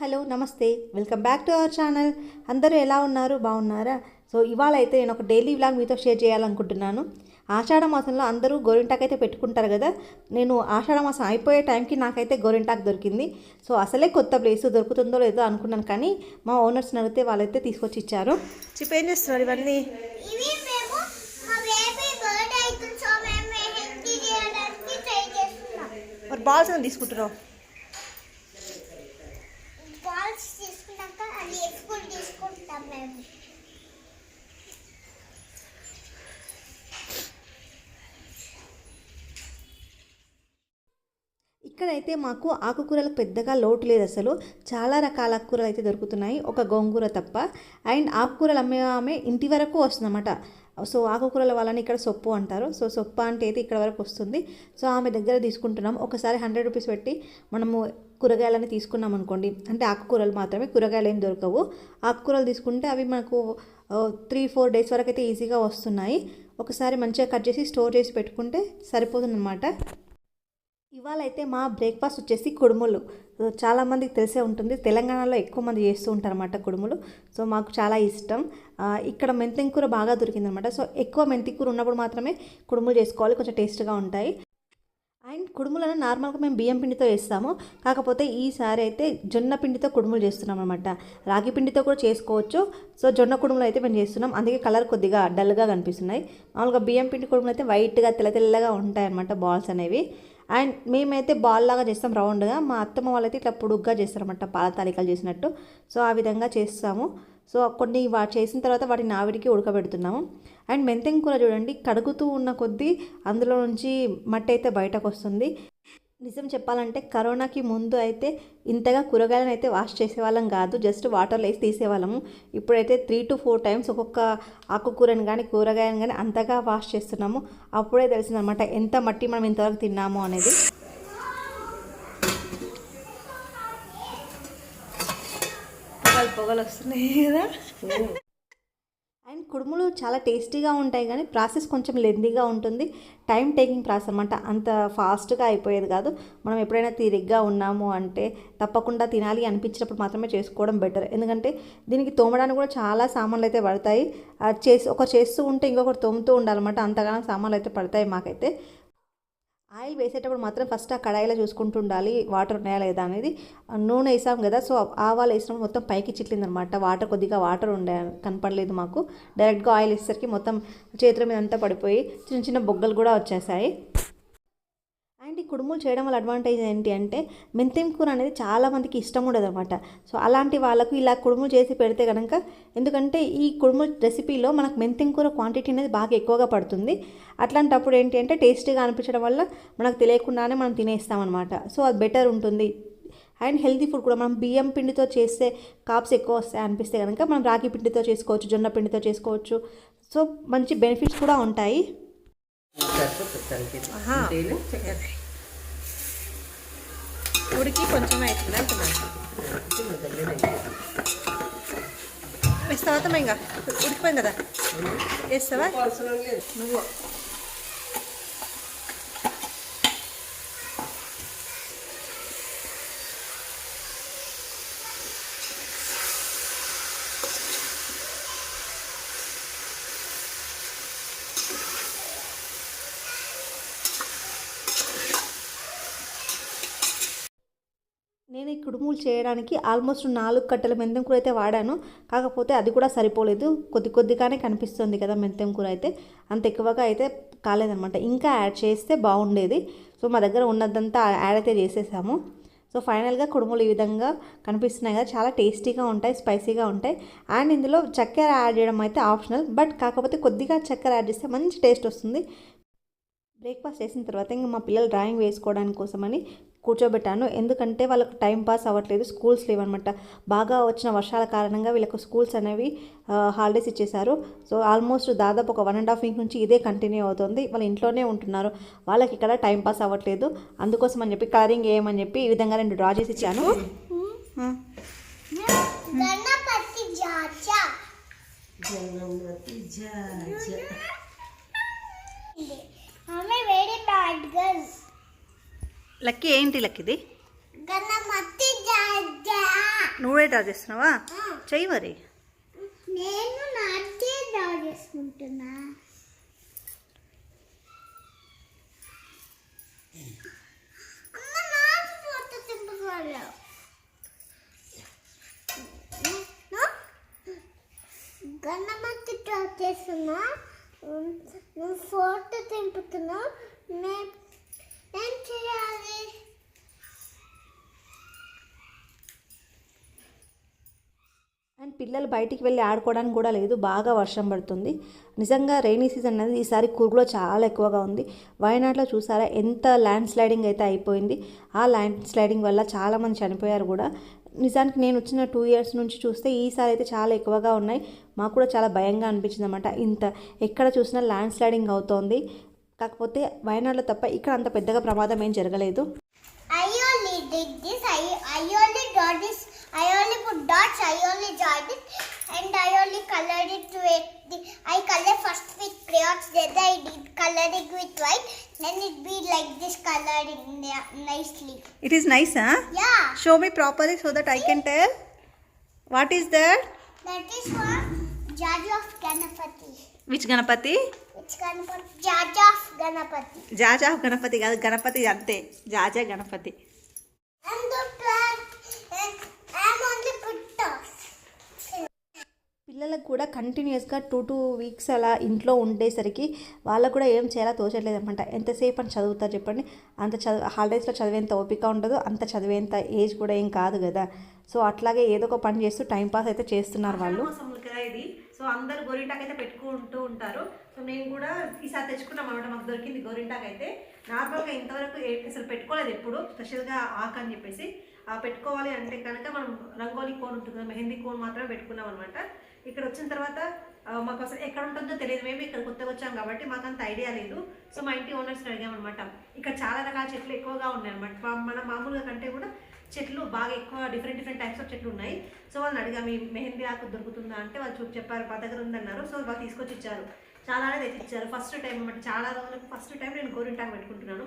Hello నమస్తే. Welcome back to our channel. అందరూ ఎలా ఉన్నారు? బాగున్నారా? సో ఇవాళ అయితే నేను ఒక డైలీ వ్లాగ్ మీతో షేర్ చేయాలనుకుంటున్నాను. ఆషాఢ మాసంలో అందరూ గోరింటాక్ అయితే పెట్టుకుంటారు కదా? నేను ఆషాఢ మాసం అయిపోయే టైంకి నాకైతే గోరింటాక్ దొరికింది. సో అసలే కొత్త ప్లేస్ దొరుకుతుందో లేదో అనుకున్నాను కానీ మా ఓనర్స్ని అడిగితే వాళ్ళైతే తీసుకొచ్చి ఇచ్చారు. చిప్ ఏం చేస్తున్నారు ఇవన్నీ? ఇవి మేము మా బేబీ బర్త్డే అవుతుంది సో మేము హెల్తీ చేయడానికి ట్రై చేస్తున్నాం మరి బాల్స్ అని తీసుకుంటున్నావు బాల్స్ తీసుకున్నాక అది స్కూల్ తీసుకుంటాం మేము ఇక్కడైతే మాకు ఆకుకూరలకు పెద్దగా లోటు లేదు అసలు. చాలా రకాల ఆకుకూరలు అయితే దొరుకుతున్నాయి. ఒక గోంగూర తప్ప. అండ్ ఆకుకూరలు అమ్మే ఆమె ఇంటి వరకు వస్తుందన్నమాట. సో ఆకుకూరల వాళ్ళని ఇక్కడ సొప్పు అంటారు. సో సొప్ప అంటే అయితే ఇక్కడ వరకు వస్తుంది. సో ఆమె దగ్గర తీసుకుంటున్నాం. ఒకసారి హండ్రెడ్ రూపీస్ పెట్టి మనము కూరగాయలని తీసుకున్నాం అనుకోండి. అంటే ఆకుకూరలు మాత్రమే కూరగాయలు ఏం దొరకవు. ఆకుకూరలు తీసుకుంటే అవి మనకు త్రీ ఫోర్ డేస్ వరకు అయితే ఈజీగా వస్తున్నాయి. ఒకసారి మంచిగా కట్ చేసి స్టోర్ చేసి పెట్టుకుంటే సరిపోతుందన్నమాట. ఇవాళ అయితే మా బ్రేక్ఫాస్ట్ వచ్చేసి కుడుములు. చాలామందికి తెలిసే ఉంటుంది. తెలంగాణలో ఎక్కువ మంది చేస్తూ ఉంటారు అన్నమాట కుడుములు. సో మాకు చాలా ఇష్టం. ఇక్కడ మెంతికూర బాగా దొరికిందనమాట సో ఎక్కువ మెంతికూర ఉన్నప్పుడు మాత్రమే కుడుములు చేసుకోవాలి. కొంచెం టేస్ట్గా ఉంటాయి. అండ్ కుడుములను నార్మల్గా మేము బియ్యం పిండితో చేస్తాము కాకపోతే ఈసారి అయితే జొన్న పిండితో కుడుములు చేస్తున్నాం అనమాట రాగి పిండితో కూడా చేసుకోవచ్చు. సో జొన్న కుడుములు అయితే మేము చేస్తున్నాం. అందుకే కలర్ కొద్దిగా డల్గా కనిపిస్తున్నాయి. మామూలుగా బియ్యం పిండి కుడుములు అయితే వైట్గా తెల్ల తెల్లగా ఉంటాయి అనమాట బాల్స్ అనేవి. అండ్ మేమైతే బాల్ లాగా చేస్తాం రౌండ్గా. మా అత్తమ్మ వాళ్ళైతే ఇట్లా పొడుగ్గా చేస్తారన్నమాట పాల తాలికలు చేసినట్టు. సో ఆ విధంగా చేస్తాము. సో కొన్ని వా చేసిన తర్వాత వాటిని ఆవిడికి ఉడకబెడుతున్నాము. అండ్ మెంతెం కూర చూడండి కడుగుతూ ఉన్న కొద్దీ అందులో నుంచి మట్టి అయితే బయటకు వస్తుంది. నిజం చెప్పాలంటే కరోనాకి ముందు అయితే ఇంతగా కూరగాయలను అయితే వాష్ చేసేవాళ్ళం కాదు జస్ట్ వాటర్లో వేసి తీసేవాళ్ళము. ఇప్పుడైతే త్రీ టు ఫోర్ టైమ్స్ ఒక్కొక్క ఆకుకూరని కానీ కూరగాయని కానీ అంతగా వాష్ చేస్తున్నాము. అప్పుడే తెలిసిందనమాట ఎంత మట్టి మనం ఇంతవరకు తిన్నాము అనేది. పొగలు వస్తున్నాయి కదా. అండ్ కుడుములు చాలా టేస్టీగా ఉంటాయి కానీ ప్రాసెస్ కొంచెం లెందీగా ఉంటుంది. టైం టేకింగ్ ప్రాసెస్ అనమాట అంత ఫాస్ట్గా అయిపోయేది కాదు. మనం ఎప్పుడైనా తీరిగ్గా ఉన్నాము అంటే తప్పకుండా తినాలి అనిపించినప్పుడు మాత్రమే చేసుకోవడం బెటర్. ఎందుకంటే దీనికి తోమడానికి కూడా చాలా సామాన్లు అయితే పడతాయి. చేసి ఒకరు చేస్తూ ఉంటే ఇంకొకరు తోముతూ ఉండాలన్నమాట. అంతగానో సామాన్లు అయితే పడతాయి మాకైతే. ఆయిల్ వేసేటప్పుడు మాత్రం ఫస్ట్ ఆ కడాయిలో చూసుకుంటూ ఉండాలి వాటర్ ఉన్నాయా లేదా అనేది. నూనె వేసాం కదా సో ఆవాలు వేసినప్పుడు మొత్తం పైకి చిట్లిందనమాట. వాటర్ కొద్దిగా వాటర్ ఉండే కనపడలేదు మాకు. డైరెక్ట్గా ఆయిల్ వేసేసరికి మొత్తం చేతుల మీద అంతా పడిపోయి చిన్న చిన్న బొగ్గలు కూడా వచ్చేసాయి. అండ్ ఈ కుడుములు చేయడం వల్ల అడ్వాంటేజ్ ఏంటి అంటే మెంతిం కూర అనేది చాలా మందికి ఇష్టం ఉండదు అనమాట సో అలాంటి వాళ్ళకు ఇలా కుడుములు చేసి పెడితే కనుక ఎందుకంటే ఈ కుడుముల రెసిపీలో మనకు మెంతిం కూర క్వాంటిటీ అనేది బాగా ఎక్కువగా పడుతుంది. అట్లాంటప్పుడు ఏంటి అంటే టేస్టీగా అనిపించడం వల్ల మనకు తెలియకుండానే మనం తినేస్తామన్నమాట. సో అది బెటర్ ఉంటుంది. అండ్ హెల్తీ ఫుడ్ కూడా మనం బియ్యం పిండితో చేస్తే కాప్స్ ఎక్కువ వస్తాయి అనిపిస్తే కనుక మనం రాగి పిండితో చేసుకోవచ్చు జొన్న పిండితో చేసుకోవచ్చు. సో మంచి బెనిఫిట్స్ కూడా ఉంటాయి. ఉడికి కొంచెం అవుతుంది అంటున్నాను వేస్తావా ఇంకా? ఉడికిపోయింది కదా? వేస్తావా? నువ్వు. కుడుములు చేయడానికి ఆల్మోస్ట్ నాలుగు కట్టెల మెంతం కూర అయితే వాడాను. కాకపోతే అది కూడా సరిపోలేదు. కొద్ది కొద్దిగానే కనిపిస్తుంది కదా మెంతం కూర అయితే. అంత ఎక్కువగా అయితే కాలేదనమాట ఇంకా యాడ్ చేస్తే బాగుండేది. సో మా దగ్గర ఉన్నదంతా యాడ్ అయితే చేసేసాము. సో ఫైనల్గా కుడుములు ఈ విధంగా కనిపిస్తున్నాయి కదా. చాలా టేస్టీగా ఉంటాయి స్పైసీగా ఉంటాయి. అండ్ ఇందులో చక్కెర యాడ్ చేయడం అయితే ఆప్షనల్. బట్ కాకపోతే కొద్దిగా చక్కెర యాడ్ చేస్తే మంచి టేస్ట్ వస్తుంది. బ్రేక్ఫాస్ట్ చేసిన తర్వాత ఇంకా మా పిల్లలు డ్రాయింగ్ వేసుకోవడానికి కోసమని కూర్చోబెట్టాను. ఎందుకంటే వాళ్ళకు టైం పాస్ అవ్వట్లేదు స్కూల్స్ లేవన్నమాట. బాగా వచ్చిన వర్షాల కారణంగా వీళ్ళకు స్కూల్స్ అనేవి హాలిడేస్ ఇచ్చేశారు. సో ఆల్మోస్ట్ దాదాపు ఒక వన్ అండ్ హాఫ్ వీక్ నుంచి ఇదే కంటిన్యూ అవుతుంది. వాళ్ళ ఇంట్లోనే ఉంటున్నారు. వాళ్ళకి ఇక్కడ టైం పాస్ అవ్వట్లేదు. అందుకోసం అని చెప్పి కలరింగ్ వేయమని చెప్పి ఈ విధంగా నేను డ్రా చేసి ఇచ్చాను. గణపతి జాచా ఆమె వెరీ బ్యాడ్ గర్ల్ లక్కీ ఏంటి లక్కీది నువ్వే డ్రా చేస్తున్నావా? చెయ్యి మరి. నేను నాకే డ్రా చేసుకుంటున్నా. గణపతి డ్రా చేస్తున్నా. నువ్వు ఫోటో తింపుతున్నా నేను అండ్ పిల్లలు బయటికి వెళ్ళి ఆడుకోవడానికి కూడా లేదు బాగా వర్షం పడుతుంది. నిజంగా రైనీ సీజన్ అనేది ఈసారి కురుగులో చాలా ఎక్కువగా ఉంది. వయనాడులో చూసారా ఎంత ల్యాండ్ స్లైడింగ్ అయితే అయిపోయింది. ఆ ల్యాండ్ స్లైడింగ్ వల్ల చాలామంది చనిపోయారు కూడా. నిజానికి నేను వచ్చిన టూ ఇయర్స్ నుంచి చూస్తే ఈసారి అయితే చాలా ఎక్కువగా ఉన్నాయి. మాకు కూడా చాలా భయంగా అనిపించింది అనమాట ఇంత ఎక్కడ చూసినా ల్యాండ్ స్లైడింగ్ అవుతోంది. కాకపోతే వయనాడులో తప్ప ఇక్కడ అంత పెద్దగా ప్రమాదం ఏం జరగలేదు. It is nice show me properly so that I can tell what is that that is for George of Ganapati which Ganapati which Ganapati George of Ganapati. జాజా గణపతి కాదు గణపతి అంతే. జాజా గణపతి. పిల్లలకు కూడా కంటిన్యూస్గా టూ టూ వీక్స్ అలా ఇంట్లో ఉండేసరికి వాళ్ళకు కూడా ఏం చేయాలో తోచట్లేదు అనమాట ఎంతసేపు అని చదువుతారు చెప్పండి. అంత చదువు హాలిడేస్లో చదివేంత ఓపిక ఉండదు అంత చదివేంత ఏజ్ కూడా ఏం కాదు కదా. సో అట్లాగే ఏదో ఒక పని చేస్తూ టైం పాస్ అయితే చేస్తున్నారు వాళ్ళు. ఇది? సో అందరు గోరింటాకు అయితే పెట్టుకుంటూ ఉంటారు. సో నేను కూడా ఈసారి తెచ్చుకున్నాం అనమాట మాకు దొరికింది గోరింటాకు అయితే నార్మల్గా ఇంతవరకు అసలు పెట్టుకోలేదు ఎప్పుడు స్పెషల్గా ఆకు అని చెప్పేసి. పెట్టుకోవాలి అంటే కనుక మనం రంగోలీ కోన్ ఉంటుంది మెహందీ కోన్ మాత్రమే పెట్టుకున్నాం అనమాట ఇక్కడ వచ్చిన తర్వాత మాకు అసలు ఎక్కడ ఉంటుందో తెలియదు మేము ఇక్కడ కొత్తగా వచ్చాం కాబట్టి మాకు అంత ఐడియా లేదు. సో మా ఇంటి ఓనర్స్ని అడిగామన్నమాట ఇక్కడ చాలా రకాల చెట్లు ఎక్కువగా ఉన్నాయి అనమాట మన మామూలుగా కంటే కూడా చెట్లు బాగా ఎక్కువ డిఫరెంట్ డిఫరెంట్ టైప్స్ ఆఫ్ చెట్లు ఉన్నాయి. సో వాళ్ళని అడిగా మీ మెహందీ ఆకు దొరుకుతుందా? అంటే వాళ్ళు చూ చెప్పారు మా దగ్గర ఉందన్నారు సో వాళ్ళు తీసుకొచ్చి ఇచ్చారు చాలానే తెచ్చిచ్చారు. ఫస్ట్ టైం అనమాట చాలా రోజులకు ఫస్ట్ టైం నేను గోరింటాకు పెట్టుకుంటున్నాను.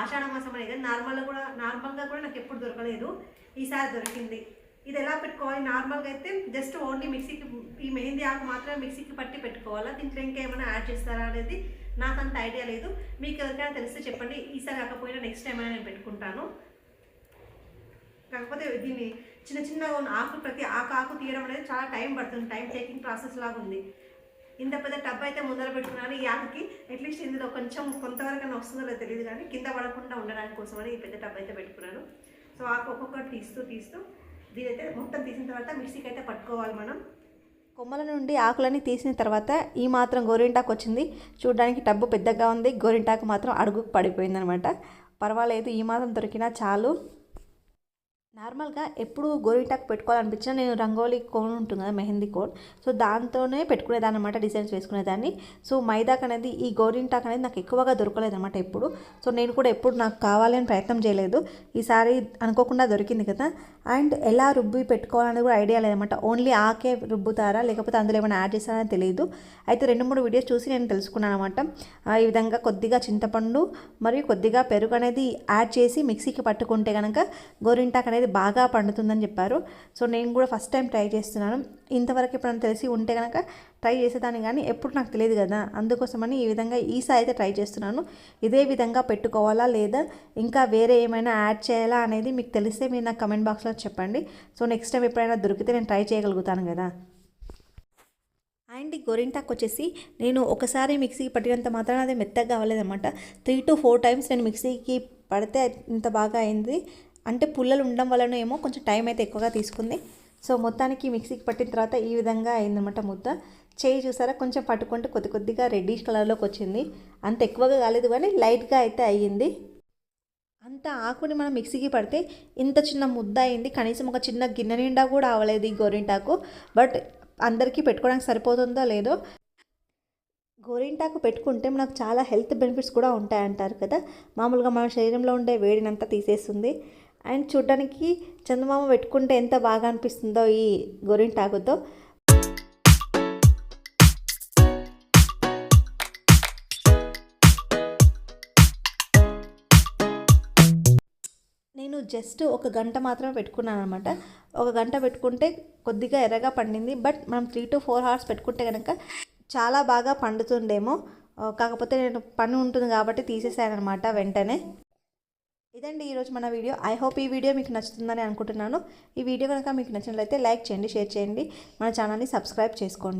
ఆషాఢ మాసం అనేది నార్మల్గా కూడా నార్మల్గా కూడా నాకు ఎప్పుడు దొరకలేదు. ఈసారి దొరికింది. ఇది ఎలా పెట్టుకోవాలి? నార్మల్గా అయితే జస్ట్ ఓన్లీ మిక్సీకి ఈ మెహందీ ఆకు మాత్రమే మిక్సీకి పట్టి పెట్టుకోవాలా? దీంట్లో ఇంకేమైనా యాడ్ చేస్తారా అనేది నాకు అంత ఐడియా లేదు. మీకు ఎవరికైనా తెలిస్తే చెప్పండి. ఈసారి కాకపోయినా నెక్స్ట్ టైం అయినా నేను పెట్టుకుంటాను. కాకపోతే దీన్ని చిన్న చిన్నగా ఉన్న ఆకు ప్రతి ఆకు ఆకు తీయడం అనేది చాలా టైం పడుతుంది టైం టేకింగ్ ప్రాసెస్ లాగా ఉంది. ఇంత పెద్ద టబ్ అయితే ముందర పెట్టుకున్నాను. ఈ ఆకుకి అట్లీస్ట్ ఇందులో కొంచెం కొంతవరకు వస్తుందో తెలియదు కానీ కింద పడకుండా ఉండడానికి కోసమని ఈ పెద్ద టబ్ అయితే పెట్టుకున్నాను. సో ఆకు ఒక్కొక్కటి తీస్తూ తీస్తూ దీనైతే మొత్తం తీసిన తర్వాత మిక్సీకి అయితే పట్టుకోవాలి మనం. కొమ్మల నుండి ఆకులన్నీ తీసిన తర్వాత ఈ మాత్రం గోరింటాకు వచ్చింది. చూడడానికి టబ్బు పెద్దగా ఉంది. గోరింటాకు మాత్రం అడుగుకు పడిపోయిందనమాట. పర్వాలేదు ఈ మాత్రం దొరికినా చాలు. నార్మల్గా ఎప్పుడు గోరింటాకు పెట్టుకోవాలనిపించినా నేను రంగోలీ కోన్ ఉంటుంది కదా మెహందీ కోన్. సో దాంతోనే పెట్టుకునేదాన్ని అనమాట డిజైన్స్ వేసుకునేదాన్ని. సో మైదాక్ అనేది ఈ గోరింటాక్ అనేది నాకు ఎక్కువగా దొరకలేదు అనమాట ఎప్పుడు. సో నేను కూడా ఎప్పుడు నాకు కావాలని ప్రయత్నం చేయలేదు. ఈసారి అనుకోకుండా దొరికింది కదా. అండ్ ఎలా రుబ్బి పెట్టుకోవాలనేది కూడా ఐడియా లేదనమాట ఓన్లీ ఆకే రుబ్బుతారా లేకపోతే అందులో ఏమైనా యాడ్ చేస్తారని తెలియదు అయితే రెండు మూడు వీడియోస్ చూసి నేను తెలుసుకున్నాను అనమాట ఈ విధంగా కొద్దిగా చింతపండు మరియు కొద్దిగా పెరుగు అనేది యాడ్ చేసి మిక్సీకి పట్టుకుంటే కనుక గోరింటాక్ అనేది బాగా పండుతుందని చెప్పారు. సో నేను కూడా ఫస్ట్ టైం ట్రై చేస్తున్నాను. ఇంతవరకు ఎప్పుడైనా తెలిసి ఉంటే కనుక ట్రై చేసేదాన్ని కానీ ఎప్పుడు నాకు తెలియదు కదా. అందుకోసమని ఈ విధంగా ఈసారి అయితే ట్రై చేస్తున్నాను. ఇదే విధంగా పెట్టుకోవాలా లేదా ఇంకా వేరే ఏమైనా యాడ్ చేయాలా అనేది మీకు తెలిస్తే మీరు నాకు కమెంట్ బాక్స్లో చెప్పండి. సో నెక్స్ట్ టైం ఎప్పుడైనా దొరికితే నేను ట్రై చేయగలుగుతాను కదా. అండ్ ఈ గోరింటాకు వచ్చేసి నేను ఒకసారి మిక్సీకి పట్టినంత మాత్రాన అది మెత్తగా అవ్వలేదన్నమాట. త్రీ టు ఫోర్ టైమ్స్ నేను మిక్సీకి పడితే ఇంత బాగా అయింది. అంటే పుల్లలు ఉండడం వలన ఏమో కొంచెం టైం అయితే ఎక్కువగా తీసుకుంది. సో మొత్తానికి మిక్సీకి పట్టిన తర్వాత ఈ విధంగా అయిందనమాట ముద్ద. చేయి చూసారా? కొంచెం పట్టుకుంటే కొద్ది కొద్దిగా రెడ్డిష్ కలర్లోకి వచ్చింది. అంత ఎక్కువగా కాలేదు కానీ లైట్గా అయితే అయ్యింది. అంత ఆకుని మనం మిక్సీకి పడితే ఇంత చిన్న ముద్ద అయింది. కనీసం ఒక చిన్న గిన్నె నిండా కూడా అవ్వలేదు ఈ గోరింటాకు. బట్ అందరికీ పెట్టుకోవడానికి సరిపోతుందో లేదో. గోరింటాకు పెట్టుకుంటే మనకు చాలా హెల్త్ బెనిఫిట్స్ కూడా ఉంటాయంటారు కదా? మామూలుగా మన శరీరంలో ఉండే వేడినంతా తీసేస్తుంది. అండ్ చూడ్డానికి చందమామ పెట్టుకుంటే ఎంత బాగా అనిపిస్తుందో ఈ గోరింటాకుతో నేను నేను జస్ట్ ఒక గంట మాత్రమే పెట్టుకున్నాను అనమాట ఒక గంట పెట్టుకుంటే కొద్దిగా ఎర్రగా పండింది. బట్ మనం త్రీ టు ఫోర్ అవర్స్ పెట్టుకుంటే కనుక చాలా బాగా పండుతుండేమో కాకపోతే నేను పని ఉంటుంది కాబట్టి తీసేసాను అనమాట వెంటనే. ఇదండి ఈరోజు మన వీడియో. ఐ హోప్ ఈ వీడియో మీకు నచ్చుతుందని అనుకుంటున్నాను. ఈ వీడియో కనుక మీకు నచ్చినట్లయితే లైక్ చేయండి షేర్ చేయండి. మన ఛానల్ని సబ్స్క్రైబ్ చేసుకోండి.